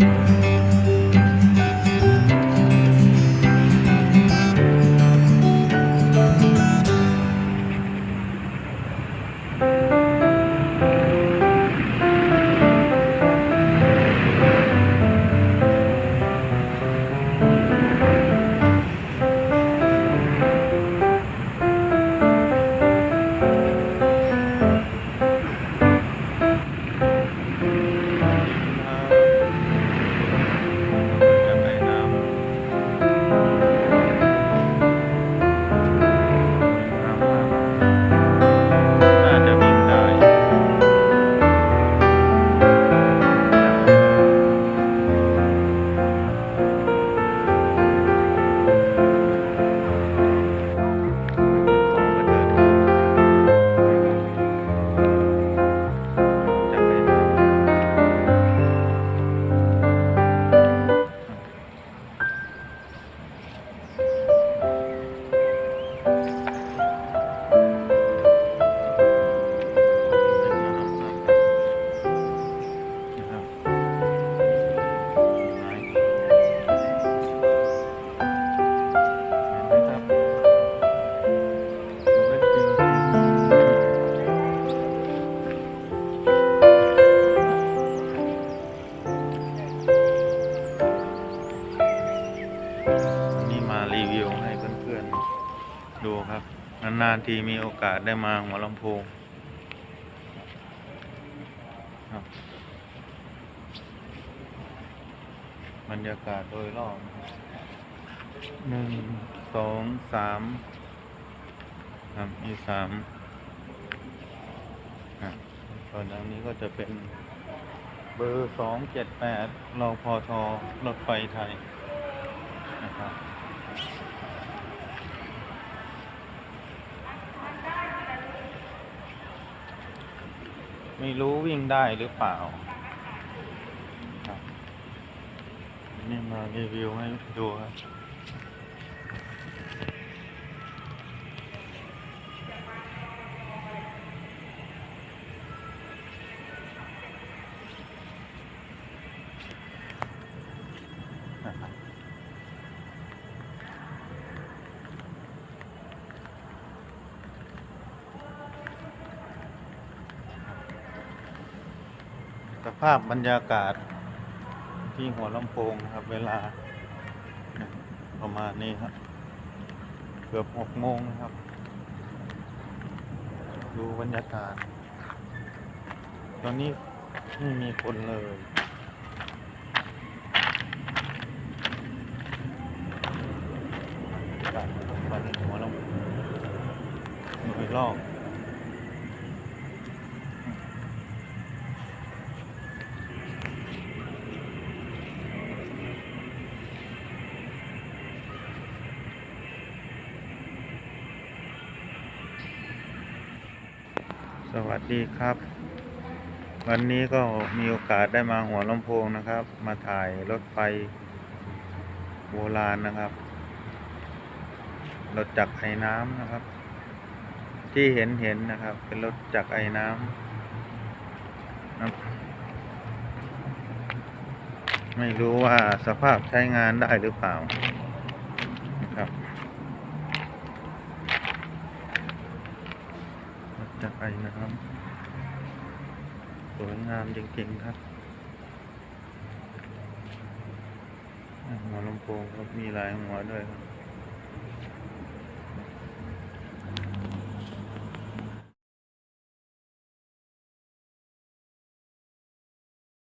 จ ดูครับนานๆทีมีโอกาสได้มาหัวลำโพงบรรยากาศโดยรอบหนึ่งสองสามครับมีสามครับตอนนี้ก็จะเป็นเบอร์สองเจ็ดแปดรอพอทอรถไฟไทยนะครับ ไม่รู้วิ่งได้หรือเปล่าครับนี่มารีวิวให้ดูครับนะครับ สภาพบรรยากาศที่หัวลำโพงครับเวลา ประมาณนี้ครับ เกือบหกโมงนะครับ ดูบรรยากาศ ตอนนี้ไม่มีคนเลยตัดมาในหัวเราหน่วยลอก สวัสดีครับ วันนี้ก็มีโอกาสได้มาหัวลำโพงนะครับ มาถ่ายรถไฟโบราณนะครับรถจักรไอ้น้ำนะครับ ที่เห็นเห็นนะครับ เป็นรถจักรไอ้น้ำนะครับไม่รู้ว่าสภาพใช้งานได้หรือเปล่านะครับ จากไอ้น้ำสวยงามจริงๆครับหัวลำโพงครับมีลายหัวด้วยครับ